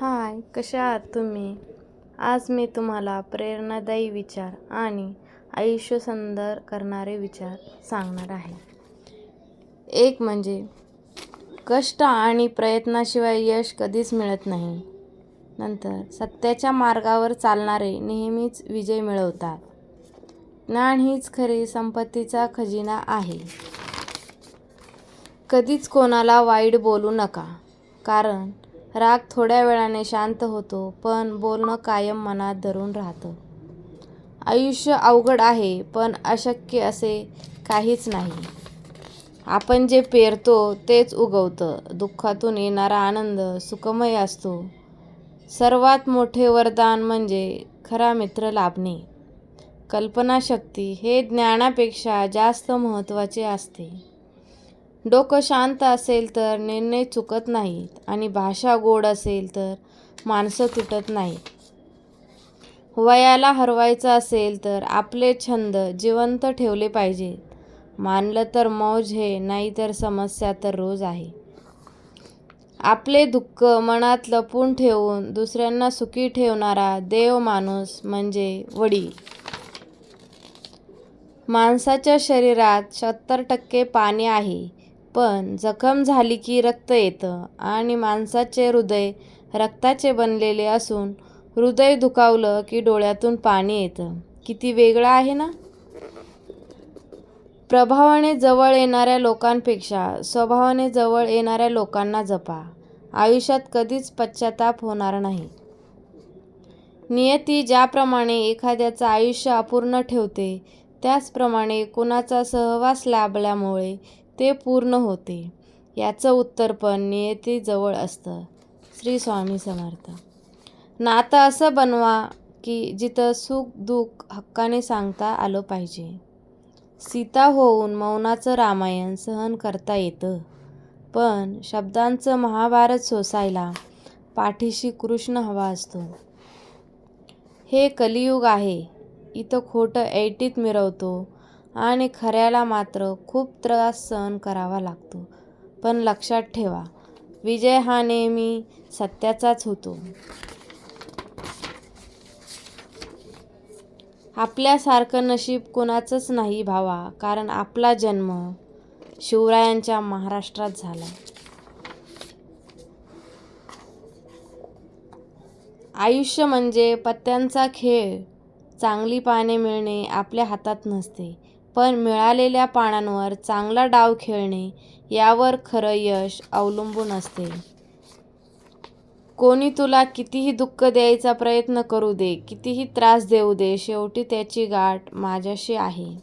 हाय कशा आहात तुम्ही? आज मी तुम्हाला प्रेरणादायी विचार आणि आयुष्य सुंदर करणारे विचार सांगणार आहे. एक म्हणजे कष्ट आणि प्रयत्नाशिवाय यश कधीच मिळत नाही. नंतर सत्याच्या मार्गावर चालणारे नेहमीच विजय मिळवतात. ज्ञान हीच खरी संपत्तीचा खजिना आहे. कधीच कोणाला वाईट बोलू नका कारण राग थोड्या वेळाने शांत होतो पण बोलणं कायम मनात धरून राहतं. आयुष्य अवघड आहे पण अशक्य असे काहीच नाही. आपण जे पेरतो तेच उगवतं दुःखातून येणारा आनंद सुखमय असतो. सर्वात मोठे वरदान म्हणजे खरा मित्र लाभणे. कल्पनाशक्ती हे ज्ञानापेक्षा जास्त महत्त्वाचे असते. डोकं शांत असेल तर निर्णय चुकत नाहीत आणि भाषा गोड असेल तर माणसं तुटत नाहीत. वयाला हरवायचं असेल तर आपले छंद जिवंत ठेवले पाहिजेत. मानलं तर मौज हे नाही तर समस्या तर रोज आहे. आपले दुःख मनात लपून ठेवून दुसऱ्यांना सुखी ठेवणारा देव माणूस म्हणजे वडील. माणसाच्या शरीरात सत्तर टक्के पाणी आहे. पण जखम झाली की रक्त येतं आणि माणसाचे हृदय रक्ताचे बनलेले असून हृदय दुखावलं की डोळ्यातून पाणी येतं. किती वेगळं आहे ना? प्रभावाने जवळ येणाऱ्या लोकांपेक्षा स्वभावाने जवळ येणाऱ्या लोकांना जपा. आयुष्यात कधीच पश्चाताप होणार नाही. नियती ज्याप्रमाणे एखाद्याचं आयुष्य अपूर्ण ठेवते त्याचप्रमाणे कुणाचा सहवास लाभल्यामुळे ते पूर्ण होते. याचं उत्तर पण नियतीजवळ असतं. श्री स्वामी समर्थ. नातं असं बनवा की जिथं सुख दुःख हक्काने सांगता आलं पाहिजे. सीता होऊन मौनाचं रामायण सहन करता येतं. पण शब्दांचं महाभारत सोसायला पाठीशी कृष्ण हवा असतो. हे कलियुग आहे. इथं खोटं ऐटीत मिरवतो. आणि खऱ्याला मात्र खूप त्रास सहन करावा लागतो. पण लक्षात ठेवा विजय हा नेहमी सत्याचाच होतो. आपल्यासारखं नशीब कोणाचंच नाही भावा कारण आपला जन्म शिवरायांच्या महाराष्ट्रात झाला. आयुष्य म्हणजे पत्त्यांचा खेळ चांगली पाने मिळणे आपल्या हातात नसते. पण मिळालेल्या पानांवर चांगला डाव खेळणे यावर खरं यश अवलंबून असते. कोणी तुला कितीही दुःख द्यायचा प्रयत्न करू दे कितीही त्रास देऊ दे शेवटी त्याची गाठ माझ्याशी आहे.